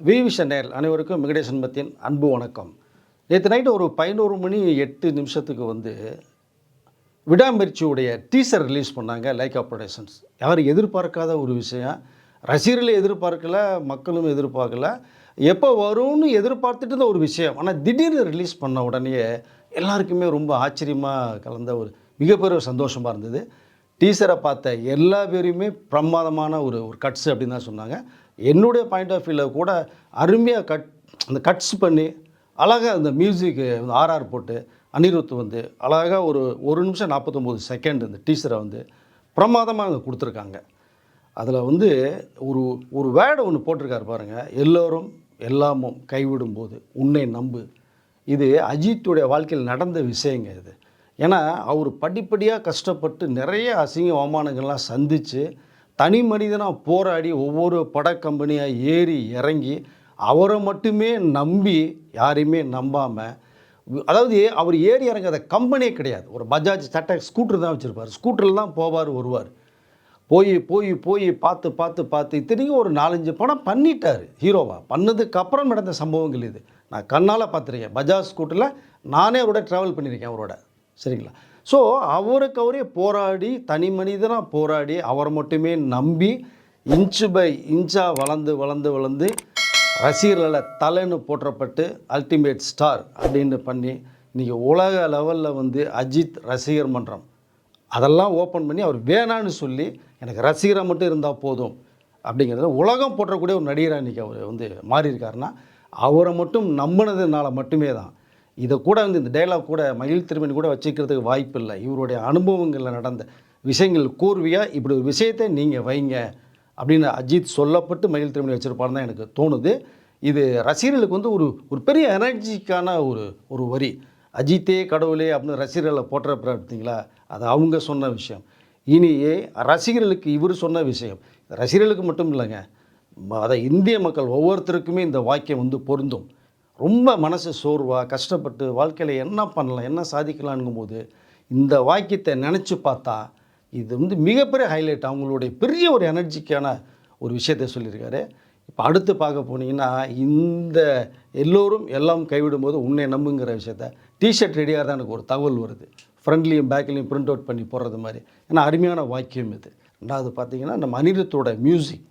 விவிஷன் நேர் அனைவருக்கும் வெங்கடேசன் பத்தின் அன்பு வணக்கம். நேற்று நைட்டு ஒரு பதினோரு மணி எட்டு நிமிஷத்துக்கு வந்து விடாமுயற்சியுடைய டீசர் ரிலீஸ் பண்ணாங்க லைக் ப்ரொடக்ஷன்ஸ். யாரும் எதிர்பார்க்காத ஒரு விஷயம். ரசிகர்களும் எதிர்பார்க்கல மக்களும் எதிர்பார்க்கல. எப்போ வரும்னு எதிர்பார்த்துட்டு இருந்த ஒரு விஷயம். ஆனால் திடீர்னு ரிலீஸ் பண்ண உடனே எல்லாருக்குமே ரொம்ப ஆச்சரியமாக கலந்த ஒரு மிகப்பெரிய ஒரு சந்தோஷமாக இருந்தது. டீசரை பார்த்த எல்லா பேரையுமே பிரமாதமான ஒரு ஒரு கட்ஸ் அப்படின்னு தான் சொன்னாங்க. என்னுடைய பாயிண்ட் ஆஃப் வியூவில் கூட அருமையாக கட் அந்த கட்ஸ் பண்ணி அழகாக அந்த மியூசிக்கு வந்து ஆர்ஆர் போட்டு அனிருத் வந்து அழகாக ஒரு ஒரு நிமிஷம் நாற்பத்தொம்போது செகண்ட் இந்த டீச்சரை வந்து பிரமாதமாக அங்கே கொடுத்துருக்காங்க. அதில் வந்து ஒரு ஒரு வேர்டு ஒன்று போட்டிருக்காரு பாருங்கள் எல்லோரும் எல்லாமும் கைவிடும்போது உன்னை நம்பு. இது அஜித்துடைய வாழ்க்கையில் நடந்த விஷயங்க இது. ஏன்னா அவர் படிப்படியாக கஷ்டப்பட்டு நிறைய அசிங்க அவமானங்கள்லாம் சந்தித்து தனி மனிதனாக போராடி ஒவ்வொரு பட கம்பெனியாக ஏறி இறங்கி அவரை மட்டுமே நம்பி யாரையுமே நம்பாமல் அதாவது அவர் ஏறி இறங்காத கம்பெனியே கிடையாது. ஒரு பஜாஜ் சட்டை ஸ்கூட்டர் தான் வச்சுருப்பார். ஸ்கூட்டரில் தான் போவார் வருவார். போய் போய் போய் பார்த்து பார்த்து பார்த்து இத்தனைக்கும் ஒரு நாலஞ்சு படம் பண்ணிட்டார் ஹீரோவா. பண்ணதுக்கு அப்புறம் நடந்த சம்பவங்கள் இது. நான் கண்ணால் பார்த்துருக்கேன். பஜாஜ் ஸ்கூட்டரில் நானே அவரோட ட்ராவல் பண்ணியிருக்கேன் அவரோட. சரிங்களா? ஸோ அவருக்கு அவரே போராடி தனி மனிதனாக போராடி அவரை மட்டுமே நம்பி இன்ச்சு பை இன்ச்சாக வளர்ந்து வளர்ந்து வளர்ந்து ரசிகர்களில் தலைன்னு போற்றப்பட்டு அல்டிமேட் ஸ்டார் அப்படின்னு பண்ணி இன்றைக்கி உலக லெவலில் வந்து அஜித் ரசிகர் மன்றம். அதெல்லாம் ஓப்பன் பண்ணி அவர் வேணான்னு சொல்லி எனக்கு ரசிகராக மட்டும் இருந்தால் போதும் அப்படிங்கிறது உலகம் போற்றக்கூடிய ஒரு நடிகராக இன்றைக்கி அவர் வந்து மாறியிருக்காருன்னா அவரை மட்டும் நம்பினதுனால மட்டுமே தான் இதை கூட வந்து இந்த டைலாக் கூட மகிழ் திருமணி கூட வச்சுக்கிறதுக்கு வாய்ப்பு இல்லை இவருடைய அனுபவங்களில் நடந்த விஷயங்கள் கூர்வியாக இப்படி ஒரு விஷயத்தை நீங்கள் வைங்க அப்படின்னு அஜித் சொல்லப்பட்டு மகிழ் திருமணி வச்சுருப்பாருன்னு தான் எனக்கு தோணுது. இது ரசிகர்களுக்கு வந்து ஒரு ஒரு பெரிய எனர்ஜிக்கான ஒரு ஒரு வரி. அஜித்தே கடவுளே அப்படின்னு ரசிகர்களை போட்டுறப்ப பார்த்தீங்களா? அது அவங்க சொன்ன விஷயம். இனியே ரசிகர்களுக்கு இவர் சொன்ன விஷயம். ரசிகர்களுக்கு மட்டும் இல்லைங்க ம- அதை இந்திய மக்கள் ஒவ்வொருத்தருக்குமே இந்த வாக்கியம் வந்து பொருந்தும். ரொம்ப மனசு சோர்வாக கஷ்டப்பட்டு வாழ்க்கையில் என்ன பண்ணலாம் என்ன சாதிக்கலாம்ங்கும் போது இந்த வாக்கியத்தை நினச்சி பார்த்தா இது வந்து மிகப்பெரிய ஹைலைட் அவங்களுடைய பெரிய ஒரு எனர்ஜிக்கான ஒரு விஷயத்தை சொல்லியிருக்காரு. இப்போ அடுத்து பார்க்க போனீங்கன்னா இந்த எல்லோரும் எல்லாம் கைவிடும்போது உன்னை நம்புங்கிற விஷயத்த டிஷர்ட் ரெடியாக தான் எனக்கு ஒரு தகவல் வருது. ஃப்ரண்ட்லேயும் பேக்லேயும் பிரிண்ட் அவுட் பண்ணி போடுறது மாதிரி. ஏன்னா அருமையான வாக்கியம் இது. ரெண்டாவது பார்த்தீங்கன்னா நம்ம அனிருத்தோட மியூசிக்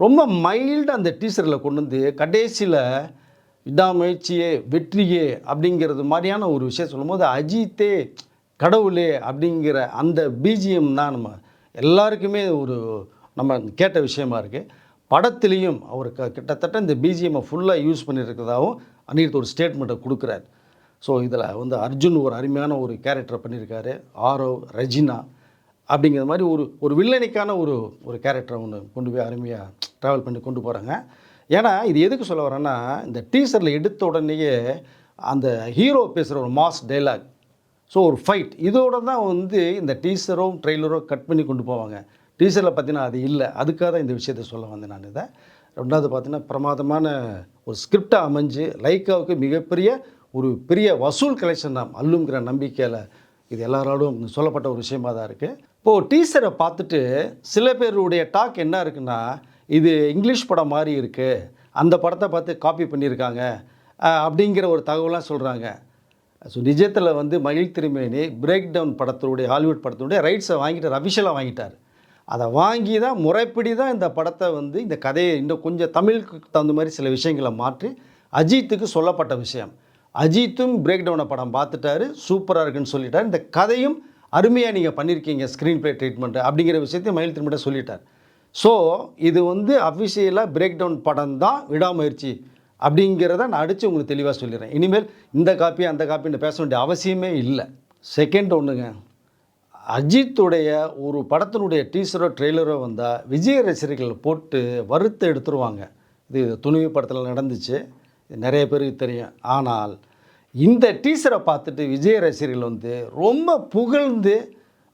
ரொம்ப மைல்டு அந்த டீசரில் கொண்டு வந்து கடைசியில் விடாமுயற்சியே வெற்றியே அப்படிங்கிறது மாதிரியான ஒரு விஷயம் சொல்லும்போது அஜித்தே கடவுளே அப்படிங்கிற அந்த பிஜிஎம் தான் நம்ம எல்லாருக்குமே ஒரு நம்ம கேட்ட விஷயமா இருக்குது படத்துலேயும் அவர் க கிட்டத்தட்ட இந்த பிஜிஎம்மை ஃபுல்லாக யூஸ் பண்ணியிருக்கிறதாகவும் அனிருத் ஒரு ஸ்டேட்மெண்ட்டை கொடுக்குறாரு. ஸோ இதில் வந்து அர்ஜுன் ஒரு அருமையான ஒரு கேரக்டர் பண்ணியிருக்காரு. ஆரவ் ரஜினா அப்படிங்கிற மாதிரி ஒரு ஒரு வில்லனுக்கான ஒரு ஒரு கேரக்டரை ஒன்று கொண்டு போய் அருமையாக ட்ராவல் பண்ணி கொண்டு போகிறாங்க ஏன்னா இது எதுக்கு சொல்ல வரேன்னா இந்த டீசரில் எடுத்த உடனேயே அந்த ஹீரோ பேசுகிற ஒரு மாஸ் டைலாக். ஸோ ஒரு ஃபைட் இதோட தான் வந்து இந்த டீசரும் ட்ரெய்லரும் கட் பண்ணி கொண்டு போவாங்க. டீசரில் பார்த்தீங்கன்னா அது இல்லை. அதுக்காக தான் இந்த விஷயத்தை சொல்ல வந்தேன் நான் இதை. ரெண்டாவது பார்த்தீங்கன்னா பிரமாதமான ஒரு ஸ்கிரிப்டாக அமைஞ்சு லைக்காவுக்கு மிகப்பெரிய ஒரு பெரிய வசூல் கலெக்ஷன் தான் அல்லுங்கிற நம்பிக்கையில் இது எல்லாராலும் சொல்லப்பட்ட ஒரு விஷயமா தான் இருக்குது இப்போது டீசரை பார்த்துட்டு சில பேருடைய டாக் என்ன இருக்குன்னா இது இங்கிலீஷ் படம் மாதிரி இருக்குது அந்த படத்தை பார்த்து காப்பி பண்ணியிருக்காங்க. அப்படிங்கிற ஒரு தகவலாம் சொல்கிறாங்க ஸோ நிஜத்தில் வந்து மகிழ் திருமேனி பிரேக் டவுன் படத்தினுடைய ஹாலிவுட் படத்தினுடைய ரைட்ஸை வாங்கிட்டார். அஃபிஷியலாக வாங்கிட்டார். அதை வாங்கி தான் முறைப்படி தான் இந்த படத்தை வந்து இந்த கதையை இன்னும் கொஞ்சம் தமிழுக்கு தகுந்த மாதிரி சில விஷயங்களை மாற்றி அஜித்துக்கு சொல்லப்பட்ட விஷயம். அஜித்தும் பிரேக் டவுனை படம் பார்த்துட்டாரு. சூப்பராக இருக்குன்னு சொல்லிட்டார். இந்த கதையும் அருமையாக நீங்கள் பண்ணியிருக்கீங்க ஸ்க்ரீன் ப்ளே ட்ரீட்மெண்ட்டு அப்படிங்கிற விஷயத்தையும் மயில் திரும்பிட்ட சொல்லிட்டார். ஸோ இது வந்து அஃபிஷியலாக பிரேக் டவுன் படம் தான் விடாமுயற்சி அப்படிங்கிறத நான் அடித்து உங்களுக்கு தெளிவாக சொல்லிடுறேன். இனிமேல் இந்த காப்பி அந்த காப்பின்னு பேச வேண்டிய அவசியமே இல்லை. செகண்ட் ஒன்றுங்க அஜித்துடைய ஒரு படத்தினுடைய டீசரோ ட்ரெய்லரோ வந்தால் விஜய ரசிகர்கள் போட்டு வறுத்து எடுத்துருவாங்க. இது துணிவு படத்தில் நடந்துச்சு. நிறைய பேருக்கு தெரியும். ஆனால் இந்த டீசரை பார்த்துட்டு விஜய ரசிகர்கள் வந்து ரொம்ப புகழ்ந்து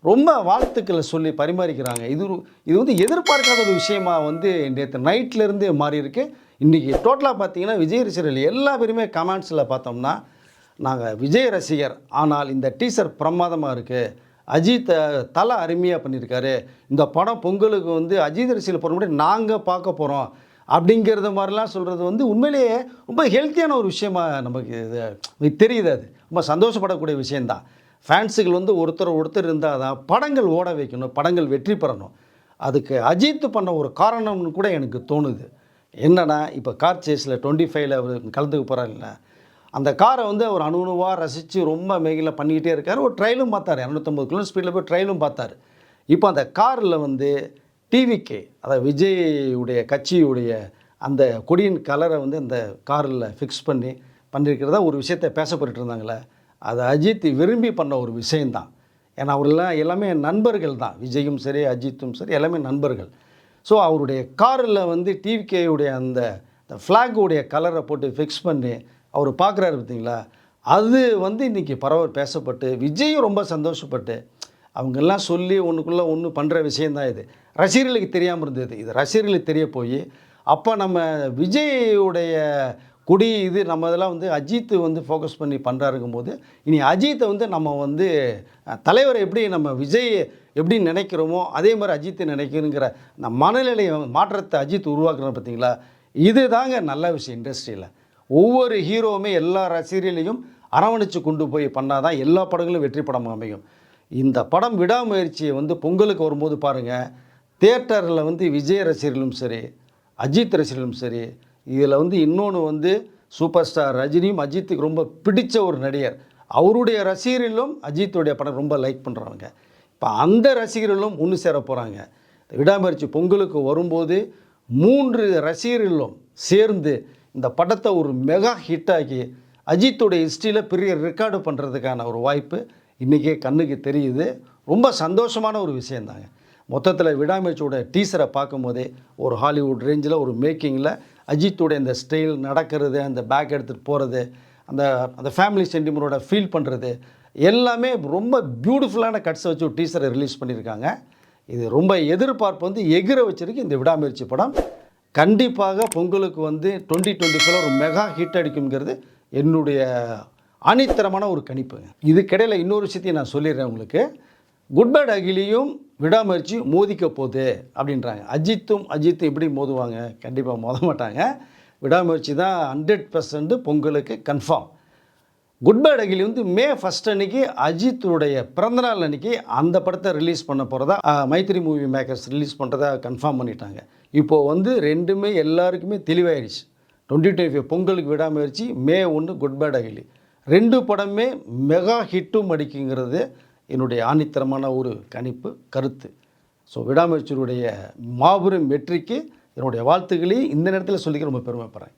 ரொம்ப வாழ்த்துக்களை சொல்லி பரிமாறிக்கிறாங்க. இது இது வந்து எதிர்பார்க்காத ஒரு விஷயமா வந்து நேற்று நைட்லேருந்தே மாறி இருக்கு இன்றைக்கி டோட்டலாக பார்த்தீங்கன்னா விஜய் ரசிகர்கள் எல்லா பேருமே கமெண்ட்ஸில் பார்த்தோம்னா நாங்கள் விஜய் ரசிகர் ஆனால் இந்த டீசர் பிரமாதமாக இருக்குது அஜித் தலை அருமையாக பண்ணியிருக்காரு. இந்த படம் பொங்கலுக்கு வந்து அஜித் ரசிகர் போகிற முடியும் நாங்கள் பார்க்க போகிறோம் அப்படிங்கிறத மாதிரிலாம் சொல்கிறது வந்து உண்மையிலேயே ரொம்ப ஹெல்த்தியான ஒரு விஷயமா நமக்கு இது தெரியுது அது. ரொம்ப சந்தோஷப்படக்கூடிய விஷயந்தான் ஃபேன்ஸுகள் வந்து ஒருத்தர் ஒருத்தர் இருந்தால் தான் படங்கள் ஓட வைக்கணும் படங்கள் வெற்றி பெறணும். அதுக்கு அஜித் பண்ண ஒரு காரணம்னு கூட எனக்கு தோணுது. என்னென்னா இப்போ கார் சேஸில் டுவெண்ட்டி ஃபைவ்ல அவர் கலந்துக்க போகிறாருல்ல அந்த காரை வந்து அவர் அணுணுவாக ரசித்து ரொம்ப மேகில பண்ணிக்கிட்டே இருக்கார். ஒரு ட்ரையலும் பார்த்தார். இரநூத்தம்பது கிலோ ஸ்பீடில் போய் ட்ரையலும் பார்த்தார். இப்போ அந்த காரில் வந்து டிவிகே அதாவது விஜயுடைய கட்சியுடைய அந்த கொடியின் கலரை வந்து அந்த காரில் ஃபிக்ஸ் பண்ணி பண்ணியிருக்கிறதா ஒரு விஷயத்தை பேசப்பட்டு இருந்தாங்களே அது அஜித் விரும்பி பண்ண ஒரு விஷயந்தான். ஏன்னா அவரெல்லாம் எல்லாமே நண்பர்கள் தான். விஜயும் சரி அஜித்தும் சரி எல்லாமே நண்பர்கள். ஸோ அவருடைய காரில் வந்து டிவிகேயுடைய அந்த ஃப்ளாகுடைய கலரை போட்டு ஃபிக்ஸ் பண்ணி அவர் பார்க்குறாரு பார்த்தீங்களா அது வந்து இன்றைக்கி பரவல் பேசப்பட்டு விஜயும் ரொம்ப சந்தோஷப்பட்டு அவங்கெல்லாம் சொல்லி ஒன்றுக்குள்ளே ஒன்று பண்ணுற விஷயந்தான் இது. ரசிகர்களுக்கு தெரியாமல் இருந்தது. இது ரசிகர்களுக்கு தெரிய போய் அப்போ நம்ம விஜயுடைய குடி இது நம்ம இதெல்லாம் வந்து அஜித் வந்து ஃபோக்கஸ் பண்ணி பண்ணுறாருங்கும் போது இனி அஜித்தை வந்து நம்ம வந்து தலைவரை எப்படி நம்ம விஜய் எப்படி நினைக்கிறோமோ அதே மாதிரி அஜித்தை நினைக்கணுங்கிற அந்த மனநிலை மாற்றத்தை அஜித் உருவாக்குறோம் பார்த்தீங்களா? இது தாங்க நல்ல விஷயம் இண்டஸ்ட்ரியில் ஒவ்வொரு ஹீரோவுமே எல்லா ரசிகர்களையும் அரவணைச்சு கொண்டு போய் பண்ணால் தான் எல்லா படங்களும் வெற்றி படமாக அமையும். இந்த படம் விடாமுயற்சியை வந்து பொங்கலுக்கு வரும்போது பாருங்கள் தேட்டரில் வந்து விஜய் ரசிகர்களும் சரி அஜித் ரசிகர்களும் சரி இதில் வந்து இன்னொன்று வந்து சூப்பர் ஸ்டார் ரஜினியும் அஜித்துக்கு ரொம்ப பிடித்த ஒரு நடிகர். அவருடைய ரசிகர்களும் அஜித்துடைய படம் ரொம்ப லைக் பண்ணுறாங்க இப்போ அந்த ரசிகர்களும் ஒன்று சேர போகிறாங்க விடாமுயற்சி பொங்கலுக்கு வரும்போது மூன்று ரசிகர்களும் சேர்ந்து இந்த படத்தை ஒரு மெகா ஹிட்டாக்கி அஜித்துடைய ஹிஸ்ட்ரியில் பெரிய ரெக்கார்டு பண்ணுறதுக்கான ஒரு வாய்ப்பு இன்றைக்கே கண்ணுக்கு தெரியுது. ரொம்ப சந்தோஷமான ஒரு விஷயந்தாங்க மொத்தத்தில் விடாமுயற்சியோட டீசரை பார்க்கும்போதே ஒரு ஹாலிவுட் ரேஞ்சில் ஒரு மேக்கிங்கில் அஜித்துடைய இந்த ஸ்டைல் நடக்கிறது அந்த பேக் எடுத்துகிட்டு போகிறது அந்த அந்த ஃபேமிலி சென்டிமெண்டோட ஃபீல் பண்ணுறது எல்லாமே ரொம்ப பியூட்டிஃபுல்லான கட்ஸை வச்சு ஒரு டீசரை ரிலீஸ் பண்ணியிருக்காங்க. இது ரொம்ப எதிர்பார்ப்பு வந்து எகிர வச்சிருக்கு இந்த விடாமுயற்சி படம். கண்டிப்பாக பொங்கலுக்கு வந்து டுவெண்ட்டி டுவெண்ட்டி ஒரு மெகா ஹிட் அடிக்குங்கிறது என்னுடைய அணித்தரமான ஒரு கணிப்புங்க இதுக்கிடையில் இன்னொரு விஷயத்தையும் நான் சொல்லிடுறேன் உங்களுக்கு. குட் பேட் அகிலியும் விடாமுயற்சி மோதிக்க போகுது அப்படின்றாங்க. அஜித்தும் அஜித்தும் எப்படி மோதுவாங்க? கண்டிப்பாக மோத மாட்டாங்க. விடாமுயற்சி தான் ஹண்ட்ரட் பர்சன்ட் பொங்கலுக்கு கன்ஃபார்ம் குட் பேட் அகிலி வந்து மே ஃபஸ்ட் அன்னைக்கு அஜித்துடைய பிறந்தநாள் அன்னைக்கு அந்த படத்தை ரிலீஸ் பண்ண போகிறதா மைத்ரி மூவி மேக்கர்ஸ் ரிலீஸ் பண்ணுறதா கன்ஃபார்ம் பண்ணிட்டாங்க. இப்போது வந்து ரெண்டுமே எல்லாருக்குமே தெளிவாயிடுச்சு டுவெண்ட்டி டுவெண்ட்டி ஃபைவ் பொங்கலுக்கு விடாமுயற்சி மே ஒன்று குட் பேட் அகிலி. ரெண்டு படமே மெகா ஹிட்டும் அடிக்குங்கிறது என்னுடைய ஆணித்தரமான ஒரு கணிப்பு கருத்து. ஸோ விடாமுயற்சியுடைய மாபெரும் வெற்றிக்கு என்னுடைய வாழ்த்துக்களையும் இந்த நேரத்தில் சொல்லிக்க ரொம்ப பெருமைப்படுறேன்.